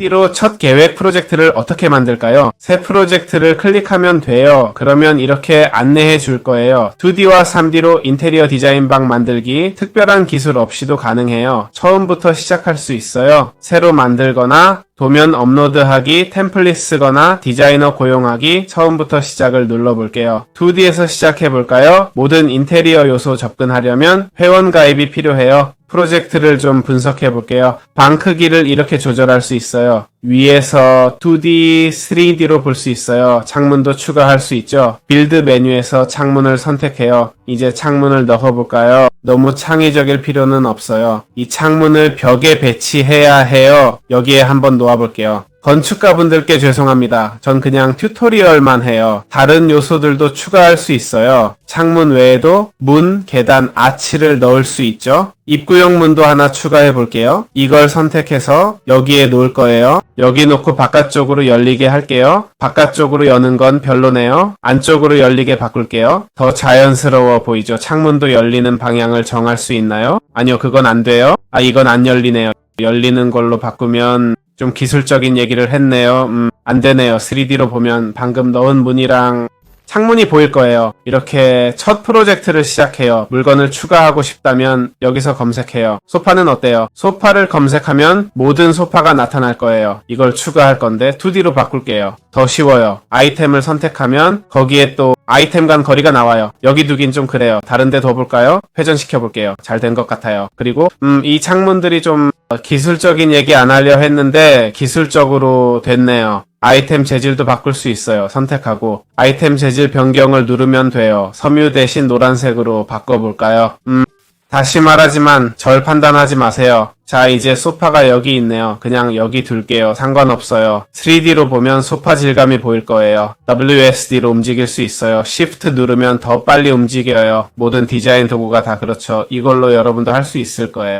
띠로 첫 계획 프로젝트를 어떻게 만들까요? 새 프로젝트를 클릭하면 돼요. 그러면 이렇게 안내해 줄 거예요. 2D와 3D로 인테리어 디자인 방 만들기 특별한 기술 없이도 가능해요. 처음부터 시작할 수 있어요. 새로 만들거나 도면 업로드하기, 템플릿 쓰거나 디자이너 고용하기 처음부터 시작을 눌러볼게요. 2D에서 시작해볼까요? 모든 인테리어 요소 접근하려면 회원 가입이 필요해요. 프로젝트를 좀 분석해 볼게요. 방 크기를 이렇게 조절할 수 있어요. 위에서 2D, 3D로 볼 수 있어요. 창문도 추가할 수 있죠. 빌드 메뉴에서 창문을 선택해요. 이제 창문을 넣어볼까요? 너무 창의적일 필요는 없어요. 이 창문을 벽에 배치해야 해요. 여기에 한번 놓아볼게요. 건축가분들께 죄송합니다. 전 그냥 튜토리얼만 해요. 다른 요소들도 추가할 수 있어요. 창문 외에도 문, 계단, 아치를 넣을 수 있죠. 입구형 문도 하나 추가해 볼게요. 이걸 선택해서 여기에 놓을 거예요. 여기 놓고 바깥쪽으로 열리게 할게요. 바깥쪽으로 여는 건 별로네요. 안쪽으로 열리게 바꿀게요. 더 자연스러워 보이죠? 창문도 열리는 방향을 정할 수 있나요? 아니요, 그건 안 돼요. 아, 이건 안 열리네요. 열리는 걸로 바꾸면 좀 기술적인 얘기를 했네요. 음, 안 되네요. 3D로 보면 방금 넣은 문이랑 창문이 보일 거예요. 이렇게 첫 프로젝트를 시작해요. 물건을 추가하고 싶다면 여기서 검색해요. 소파는 어때요? 소파를 검색하면 모든 소파가 나타날 거예요. 이걸 추가할 건데 2D로 바꿀게요. 더 쉬워요. 아이템을 선택하면 거기에 또 아이템 간 거리가 나와요. 여기 두긴 좀 그래요. 다른 데 더 볼까요? 회전시켜 볼게요. 잘 된 것 같아요. 그리고 음, 이 창문들이 좀 어, 기술적인 얘기 안 하려 했는데 기술적으로 됐네요. 아이템 재질도 바꿀 수 있어요. 선택하고 아이템 재질 변경을 누르면 돼요. 섬유 대신 노란색으로 바꿔볼까요? 음, 다시 말하지만 절 판단하지 마세요. 자, 이제 소파가 여기 있네요. 그냥 여기 둘게요. 상관없어요. 3D로 보면 소파 질감이 보일 거예요. WSD로 움직일 수 있어요. Shift 누르면 더 빨리 움직여요. 모든 디자인 도구가 다 그렇죠. 이걸로 여러분도 할 수 있을 거예요.